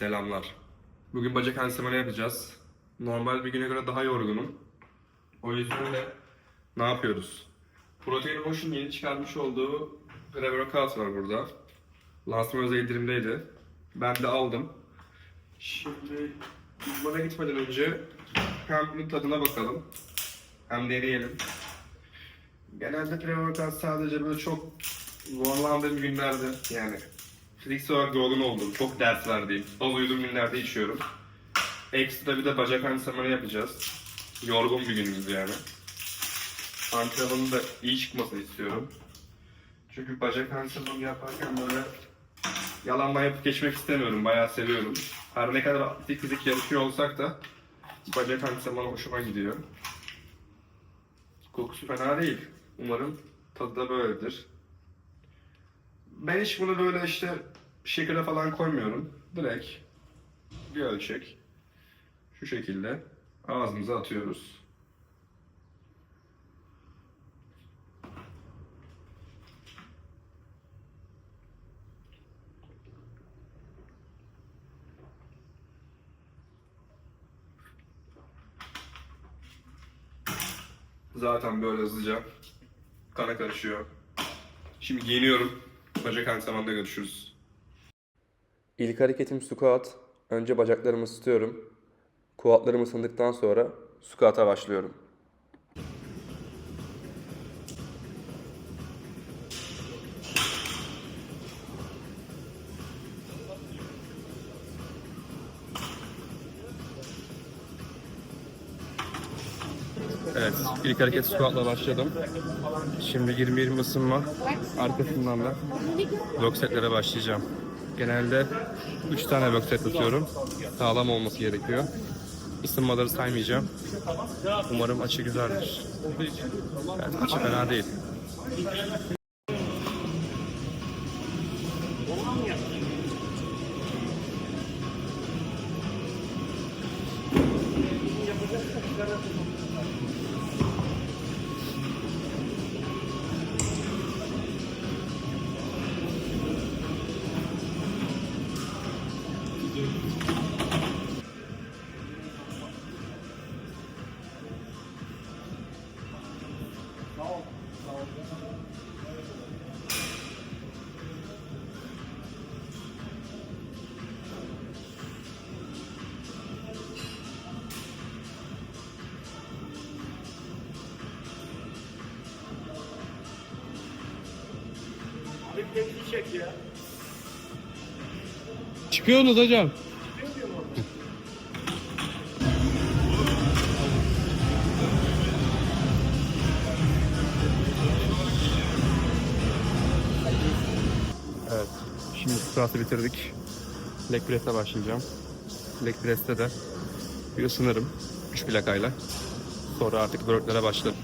Selamlar. Bugün bacak antrenmanı yapacağız. Normal bir güne göre daha yorgunum. O yüzden de ne yapıyoruz? Protein Motion yeni çıkarmış olduğu pre-workout var burada. Lansman özel indirimdeydi. Ben de aldım. Şimdi idmana gitmeden önce hem bunun tadına bakalım. Hem deneyelim. Genelde pre-workout sadece böyle çok zorlandığım günlerde yani fiziksel olarak yorgun olduğum, çok ders verdiğim, az uyuduğum günlerde içiyorum. Ekstra bir de bacak antrenmanı yapacağız. Yorgun bir günümüz yani. Antrenmanın da iyi çıkmasını istiyorum. Çünkü bacak antrenmanı yaparken böyle yalanla yapıp geçmek istemiyorum. Bayağı seviyorum. Her ne kadar atletik fizik yarışıyor olsak da bacak antrenmanı hoşuma gidiyor. Kokusu fena değil. Umarım tadı da böyledir. Ben hiç bunu böyle işte şekere falan koymuyorum. Direkt bir ölçek şu şekilde ağzımıza atıyoruz. Zaten böyle hızlıca kana karışıyor. Şimdi giyiniyorum. Bacak antrenmanında görüşürüz. İlk hareketim squat. Önce bacaklarımı ısıtıyorum. Kuatlarımı ısındıktan sonra squat'a başlıyorum. Evet, ilk hareket squat'la başladım. Şimdi 20-20 ısınma, arkasından da block setlere başlayacağım. Genelde 3 tane block set atıyorum. Sağlam olması gerekiyor. Isınmaları saymayacağım. Umarım açı güzeldir. Evet, açı fena değil. Çıkıyorsunuz hocam. Evet, şimdi squat'ı bitirdik. Leg press'e başlayacağım. Leg press'te de bir ısınırım. 3 plakayla. Sonra artık worklere başlarım.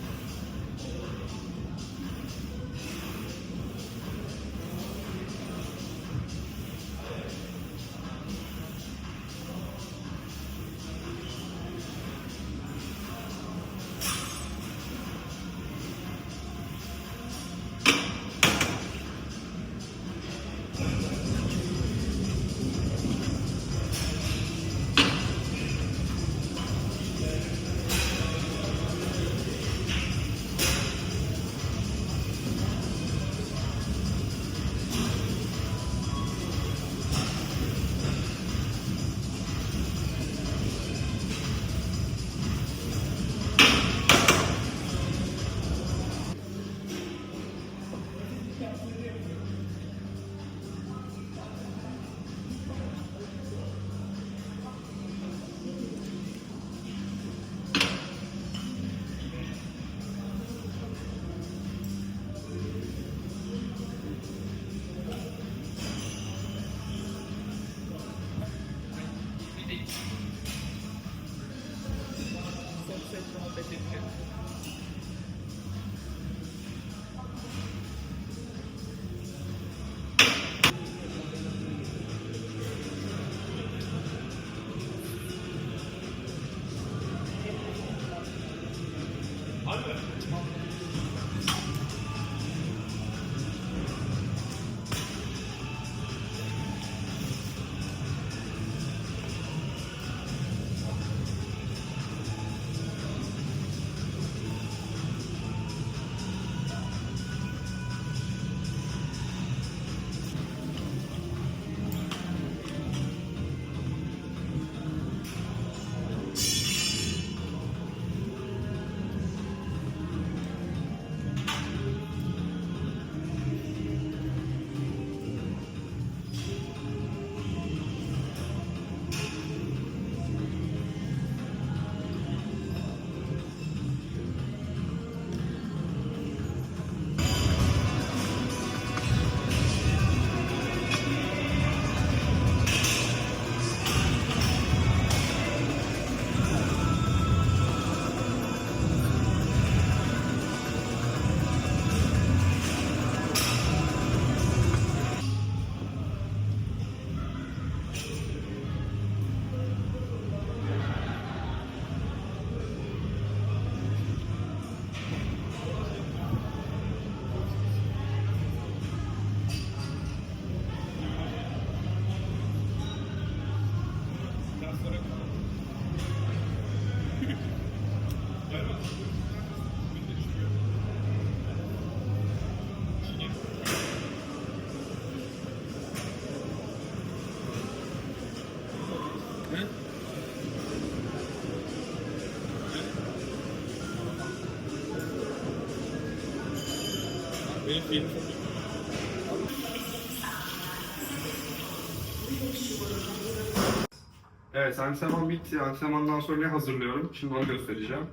Evet antrenman bitti. Antrenmandan sonra ne hazırlıyorum? Şimdi onu göstereceğim.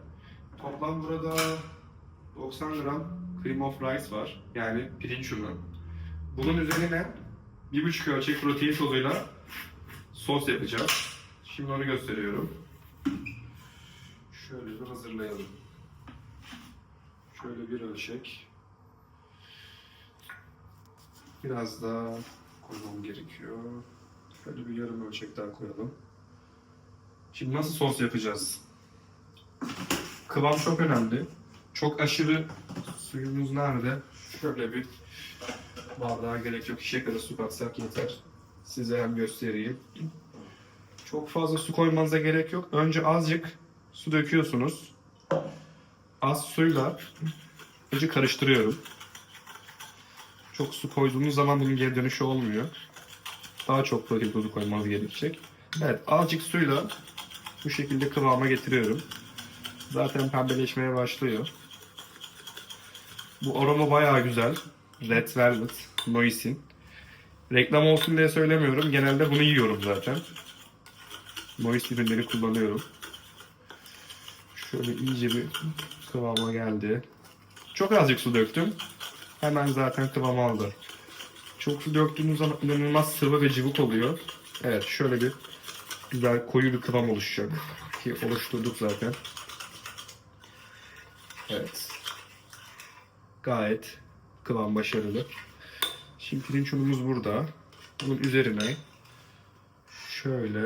Toplam burada 90 gram cream of rice var. Yani pirinç unu. Bunun üzerine 1,5 ölçek protein tozuyla sos yapacağız. Şimdi onu gösteriyorum. Şöyle bir hazırlayalım. Şöyle bir ölçek. Biraz daha koymam gerekiyor. Şöyle bir yarım ölçek daha koyalım. Şimdi nasıl sos yapacağız? Kıvam çok önemli. Çok aşırı suyumuz nerede? Şöyle bir bardağa gerek yok. Şişe kadar su katsak yeter. Size hem göstereyim. Çok fazla su koymanıza gerek yok. Önce azıcık su döküyorsunuz. Az suyla önce karıştırıyorum. Çok su koyduğunuz zaman bunun geri dönüşü olmuyor. Daha çok protein tozu koymanız gerekecek. Evet, azıcık suyla bu şekilde kıvama getiriyorum. Zaten pembeleşmeye başlıyor. Bu aroma bayağı güzel. Red Velvet, Noisin. Reklam olsun diye söylemiyorum. Genelde bunu yiyorum zaten. Noise ürünleri kullanıyorum. Şöyle iyice bir kıvama geldi. Çok azıcık su döktüm. Hemen zaten kıvam aldı. Çok su döktüğünüz zaman inanılmaz sıvı ve cıvık oluyor. Evet şöyle bir güzel koyu bir kıvam oluşacak. Ki oluşturduk zaten. Evet. Gayet kıvam başarılı. Şimdi pirinç unumuz burada. Bunun üzerine şöyle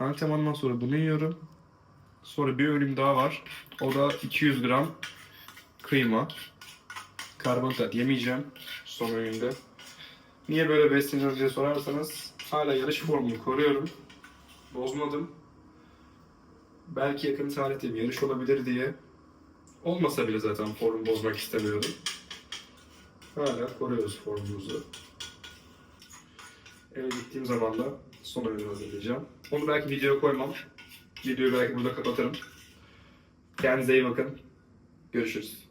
Antrenmandan sonra bunu yiyorum. Sonra bir öğünüm daha var. O da 200 gram kıyma. Karbonhidrat yemeyeceğim son öğünde. Niye böyle besleniyoruz diye sorarsanız hala yarış formumu koruyorum. Bozmadım. Belki yakın tarihte bir yarış olabilir diye. Olmasa bile zaten formu bozmak istemiyordum. Hala koruyoruz formumuzu. Eve gittiğim zaman da son öğünü hazırlayacağım. Onu belki videoya koymam. Videoyu belki burada kapatırım. Kendinize iyi bakın. Görüşürüz.